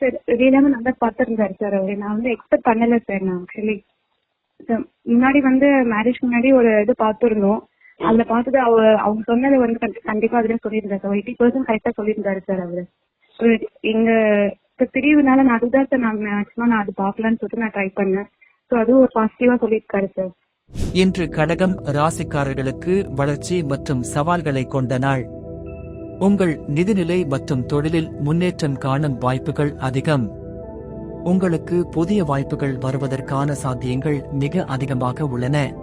Sir வெளியிலாம நல்லா பார்த்துருந்தாரு sir அவரு. நான் வந்து எக்ஸ்பெக்ட் பண்ணல சார் நான் ஆக்சுவலி முன்னாடி வந்து மேரேஜ் முன்னாடி ஒரு இது பார்த்துருந்தோம். அதுல பார்த்தது அவ அவங்க சொன்னது வந்து கண்டிப்பா அதுல சொல்லியிருந்தாரு சார். எயிட்டி பர்சன்ட் கரெக்டா சொல்லியிருந்தாரு சார் அவரு. எங்க இப்ப பிரிவுனால நான் அதுதான் சார் நான் மேக்ஸிமம் நான் அது பார்க்கலான்னு சொல்லிட்டு நான் ட்ரை பண்ணேன். ஸோ அதுவும் ஒரு பாசிட்டிவா சொல்லியிருக்காரு சார். இன்று கடகம் ராசிக்காரர்களுக்கு வளர்ச்சி மற்றும் சவால்களை கொண்ட நாள். உங்கள் நிதிநிலை மற்றும் தொழிலில் முன்னேற்றம் காணும் வாய்ப்புகள் அதிகம். உங்களுக்கு புதிய வாய்ப்புகள் வருவதற்கான சாத்தியங்கள் மிக அதிகமாக உள்ளன.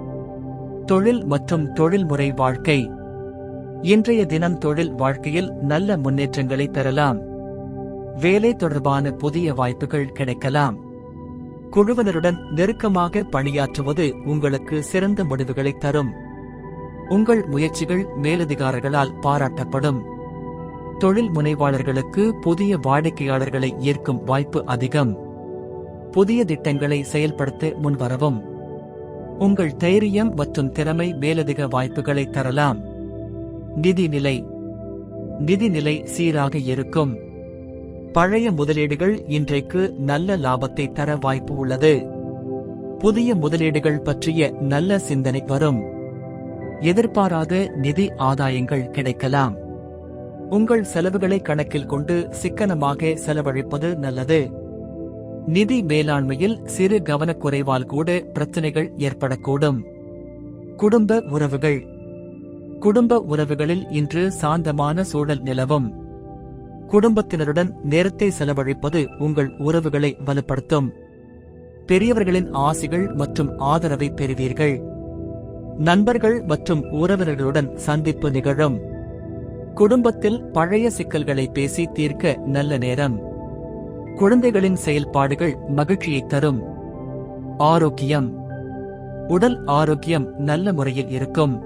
தொழில் மற்றும் தொழில்முறை வாழ்க்கை. இன்றைய தினம் தொழில் வாழ்க்கையில் நல்ல முன்னேற்றங்களை பெறலாம். வேலை தொடர்பான புதிய வாய்ப்புகள் கிடைக்கலாம். குழுவினருடன் நெருக்கமாக பணியாற்றுவது உங்களுக்கு சிறந்த முடிவுகளை தரும். உங்கள் முயற்சிகள் மேலதிகாரிகளால் பாராட்டப்படும். தொழில் முனைவாளர்களுக்கு புதிய வாடிக்கையாளர்களை ஈர்க்கும் வாய்ப்பு அதிகம். புதிய திட்டங்களை செயல்படுத்த முன்வரவும். உங்கள் தைரியம் மற்றும் திறமை மேலதிக வாய்ப்புகளை தரலாம். நிதிநிலை நிதிநிலை சீராக இருக்கும். பழைய முதலீடுகள் இன்றைக்கு நல்ல லாபத்தை தர வாய்ப்பு உள்ளது. புதிய முதலீடுகள் பற்றிய நல்ல சிந்தனை வரும். எதிர்பாராத நிதி ஆதாயங்கள் கிடைக்கலாம். உங்கள் செலவுகளை கணக்கில் கொண்டு சிக்கனமாக செலவழிப்பது நல்லது. நிதி மேலாண்மையில் சிறு கவனக்குறைவால் கூட பிரச்சனைகள் ஏற்படக்கூடும். குடும்ப உறவுகள். குடும்ப உறவுகளில் இன்று சாந்தமான சூழல் நிலவும். குடும்பத்தினருடன் நேரத்தை செலவழிப்பது உங்கள் உறவுகளை வலுப்படுத்தும். பெரியவர்களின் ஆசிகள் மற்றும் ஆதரவை பெறுவீர்கள். நண்பர்கள் மற்றும் உறவினர்களுடன் சந்திப்பு நிகழும். குடும்பத்தில் பழைய சிக்கல்களை பேசி தீர்க்க நல்ல நேரம். குழந்தைகளின் செயல்பாடுகள் மகிழ்ச்சியை தரும். ஆரோக்கியம். உடல் ஆரோக்கியம் நல்ல முறையில் இருக்கும்.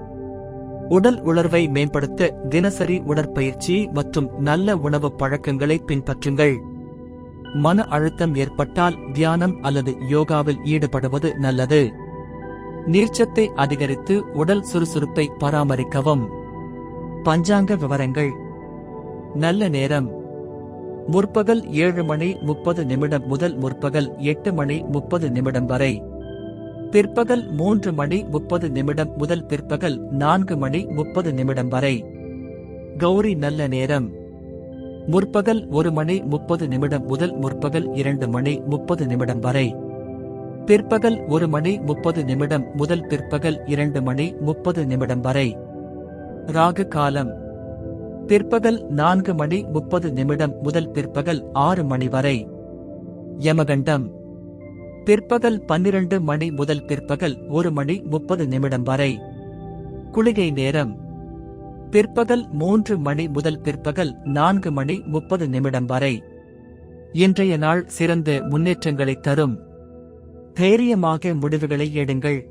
உடல் உணர்வை மேம்படுத்த தினசரி உடற்பயிற்சி மற்றும் நல்ல உணவு பழக்கங்களை பின்பற்றுங்கள். மன அழுத்தம் ஏற்பட்டால் தியானம் அல்லது யோகாவில் ஈடுபடுவது நல்லது. நீர்ச்சத்தை அதிகரித்து உடல் சுறுசுறுப்பை பராமரிக்கவும். பஞ்சாங்க விவரங்கள். நல்ல நேரம். முற்பகல் ஏழு மணி முப்பது நிமிடம் முதல் முற்பகல் எட்டு மணி முப்பது நிமிடம் வரை. பிற்பகல் மூன்று மணி முப்பது நிமிடம் முதல் பிற்பகல் நான்கு மணி முப்பது நிமிடம் வரை. கௌரி நல்ல நேரம். முற்பகல் ஒரு மணி முப்பது நிமிடம் முதல் முற்பகல் இரண்டு மணி முப்பது நிமிடம் வரை. பிற்பகல் ஒரு மணி முப்பது நிமிடம் முதல் பிற்பகல் இரண்டு மணி முப்பது நிமிடம் வரை. ராகு காலம் பிற்பகல் நான்கு மணி முப்பது நிமிடம் முதல் பிற்பகல் ஆறு மணி வரை. யமகண்டம். பிற்பகல் பன்னிரண்டு மணி முதல் பிற்பகல் ஒரு மணி முப்பது நிமிடம் வரை. குளிகை நேரம். பிற்பகல் மூன்று மணி முதல் பிற்பகல் நான்கு மணி முப்பது நிமிடம் வரை. இன்றைய நாள் சிறந்த முன்னேற்றங்களை தரும். தைரியமாக முடிவுகளை எடுங்கள்.